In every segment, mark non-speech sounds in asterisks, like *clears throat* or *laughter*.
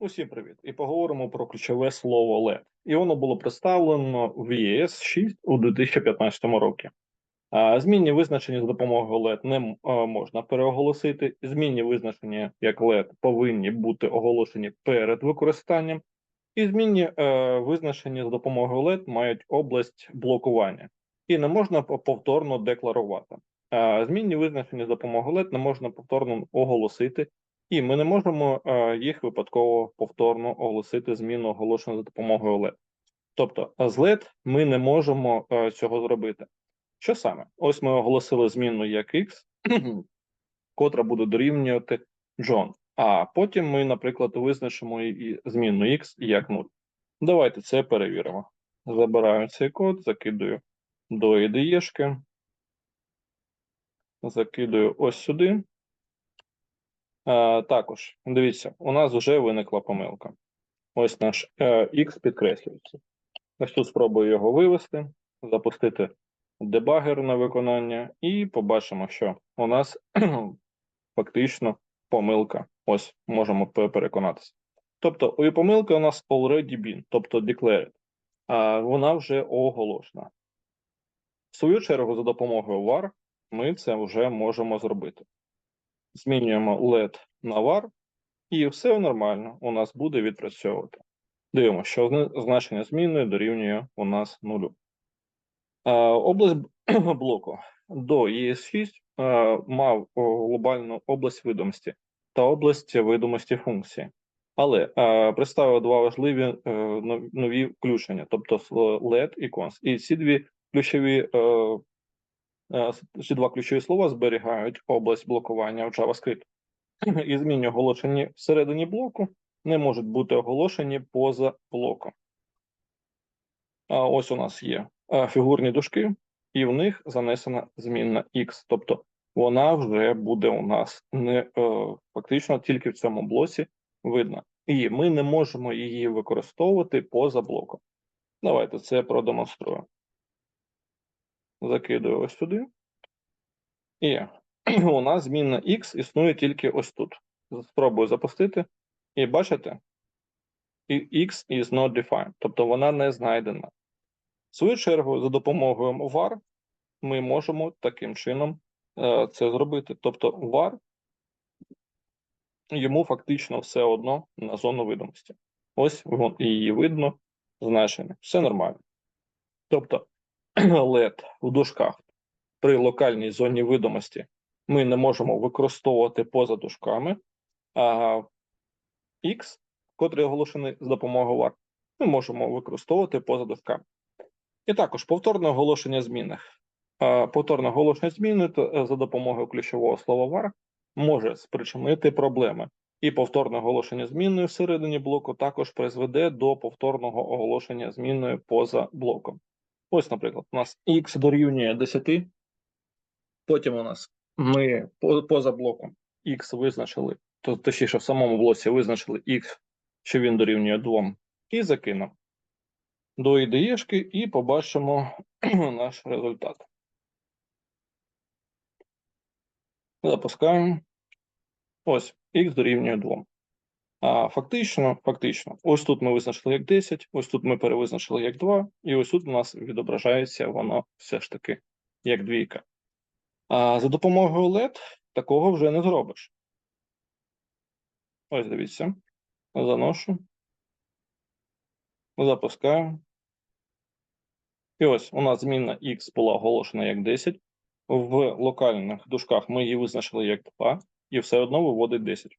Усім привіт! І поговоримо про ключове слово LED. І воно було представлено в ЄС 6 у 2015 році. Змінні визначення з допомогою LED не можна переоголосити. Змінні визначення як LED повинні бути оголошені перед використанням, і змінні е, визначення з допомогою LED мають область блокування і не можна повторно декларувати. Змінні визначення з допомогою LED не можна повторно оголосити, і ми не можемо е, їх випадково повторно оголосити зміну оголошення за допомогою LED. Тобто з LED ми не можемо е, цього зробити. Що саме? Ось ми оголосили зміну як X, *clears throat* котра буде дорівнювати John. А потім ми, наприклад, визначимо і зміну X як 0. Давайте це перевіримо. Забираю цей код, закидую до IDE-шки, закидую ось сюди. А, також, дивіться, у нас вже виникла помилка. Ось наш е, X підкреслюється. Ось тут спробую його вивести, запустити дебагер на виконання, і побачимо, що у нас *clears throat* фактично помилка. Ось можемо переконатися. Тобто, у помилки у нас already been, тобто declared, а вона вже оголошена. В свою чергу, за допомогою var ми це вже можемо зробити. Змінюємо LED на var, і все нормально у нас буде відпрацьовувати. Дивимося, що значення зміни дорівнює у нас нулю. Е, Область *clears throat* блоку до ES6 е, мав глобальну область відомості та область відомості функції, але е, представив два важливі е, нові включення, тобто LED і const. І ці дві ключові е, е, ці два ключові слова зберігають область блокування в JavaScript. *laughs* І змінні оголошені всередині блоку не можуть бути оголошені поза блоком. А ось у нас є е, фігурні дужки, і в них занесена змінна x, тобто вона вже буде у нас не е, фактично тільки в цьому блоці видно. І ми не можемо її використовувати поза блоком. Давайте це продемонструю. Закидую ось сюди. І *clears throat* у нас змінна x існує тільки ось тут. Спробую запустити. І бачите, x is not defined, тобто вона не знайдена. В свою чергу, за допомогою var ми можемо таким чином е, це зробити. Тобто var йому фактично все одно на зону видимості. Ось її видно, значення. Все нормально. Тобто *clears throat* LED в дужках при локальній зоні видимості ми не можемо використовувати поза дужками, X, котрий оголошений з допомогою var, ми можемо використовувати поза дужками. І також повторне оголошення змінних. Повторне оголошення зміни е, за допомогою ключового слова var може спричинити проблеми. І повторне оголошення змінною всередині блоку також призведе до повторного оголошення змінною поза блоком. Ось, наприклад, у нас x дорівнює 10, потім у нас ми поза блоком x визначили, то точніше в самому блоці визначили x, що він дорівнює 2, і закинемо до IDE-шки і побачимо *clears throat* наш результат. Запускаємо. Ось, x дорівнює 2. А фактично, фактично, ось тут ми визначили як 10, ось тут ми перевизначили як 2, і ось тут у нас відображається воно все ж таки як двійка. А за допомогою LED такого вже не зробиш. Ось дивіться. Заношу. Запускаю. І ось у нас змінна x була оголошена як 10. В локальних дужках ми її визначили як 2, і все одно виводить 10.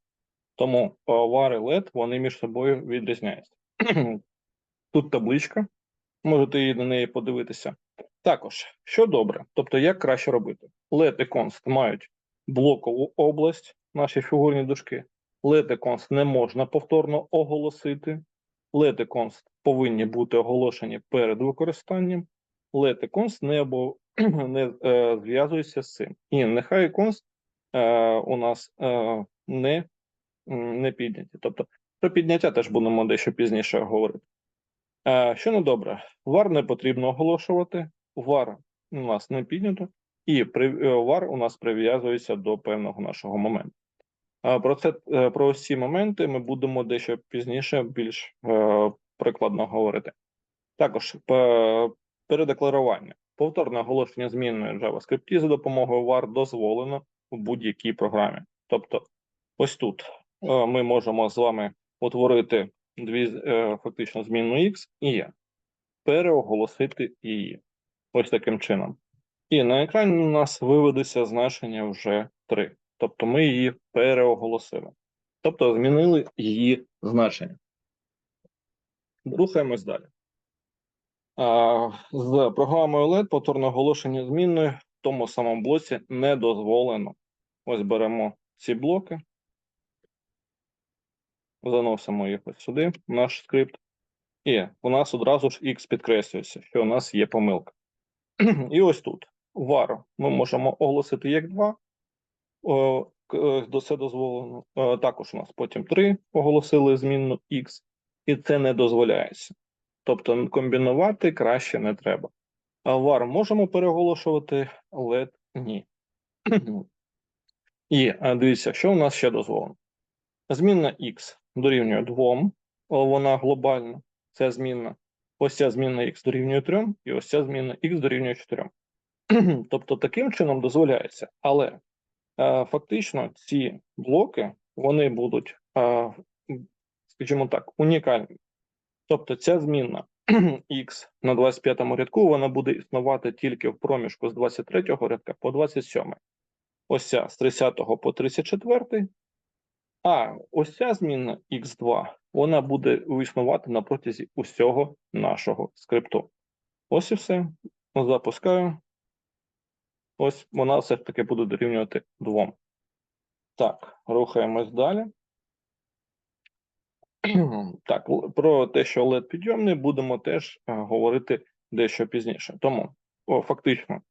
Тому і LED вони між собою відрізняються. *clears throat* Тут табличка, можете її на неї подивитися. Також, що добре, тобто як краще робити? LED і const мають блокову область, наші фігурні дужки. LED і const не можна повторно оголосити. LED і const повинні бути оголошені перед використанням. LED і const не, або, *clears throat* не е, зв'язуються з цим. І нехай const е, у нас е, не, не підняті. Тобто про підняття теж будемо дещо пізніше говорити. Е, що не добре, var не потрібно оголошувати, var у нас не піднято, і е, у нас прив'язується до певного нашого моменту. Про це е, про ці моменти ми будемо дещо пізніше більш е, прикладно говорити. Також передекларування. Повторне оголошення змінної JavaScript за допомогою var дозволено в будь-якій програмі. Тобто, ось тут е, ми можемо з вами утворити дві е, фактично змінну x і переоголосити її. Ось таким чином. І на екрані у нас виведеться значення вже 3. Тобто ми її переоголосили. Тобто змінили її значення. Рухаємось далі. З програмою LED повторне оголошення змінної в тому самому блоці не дозволено. Ось беремо ці блоки, заносимо їх ось сюди, наш скрипт, і у нас одразу ж X підкреслюється, що у нас є помилка. *clears throat* І ось тут var ми можемо оголосити як 2, о, к- е, до- це дозволено. Е, Також у нас потім 3 оголосили змінну X, і це не дозволяється. Тобто комбінувати краще не треба. А var можемо переголошувати, LED ні. *clears throat* І е, дивіться, що у нас ще дозволено. Змінна X дорівнює 2, вона глобальна, це змінна. Ось ця змінна X дорівнює 3, і ось ця змінна X дорівнює 4. *clears throat* Тобто таким чином дозволяється. Але е, фактично ці блоки вони будуть, е, скажімо так, унікальні. Тобто ця змінна x *clears throat* на 25 рядку вона буде існувати тільки в проміжку з 23 го рядка по 27. Ось ця з 30 по 34. А ось ця змінна x2 вона буде існувати на протязі усього нашого скрипту. Ось і все. Запускаю. Ось вона все ж таки буде дорівнювати 2. Так, рухаємось далі. *clears throat* Так, про те, що LED підйомний, будемо теж е, говорити дещо пізніше. Тому, о, фактично,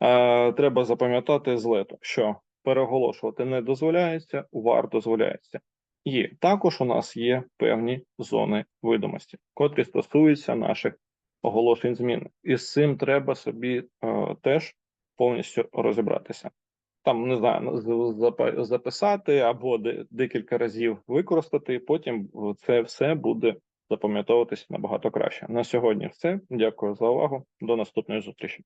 е, треба запам'ятати з LED, що переголошувати не дозволяється, var дозволяється. І також у нас є певні зони видимості, котрі стосуються наших оголошень змін. І з цим треба собі е, теж повністю розібратися. Там не знаю, записати або декілька разів використати, і потім це все буде запам'ятовуватись набагато краще. На сьогодні все. Дякую за увагу. До наступної зустрічі.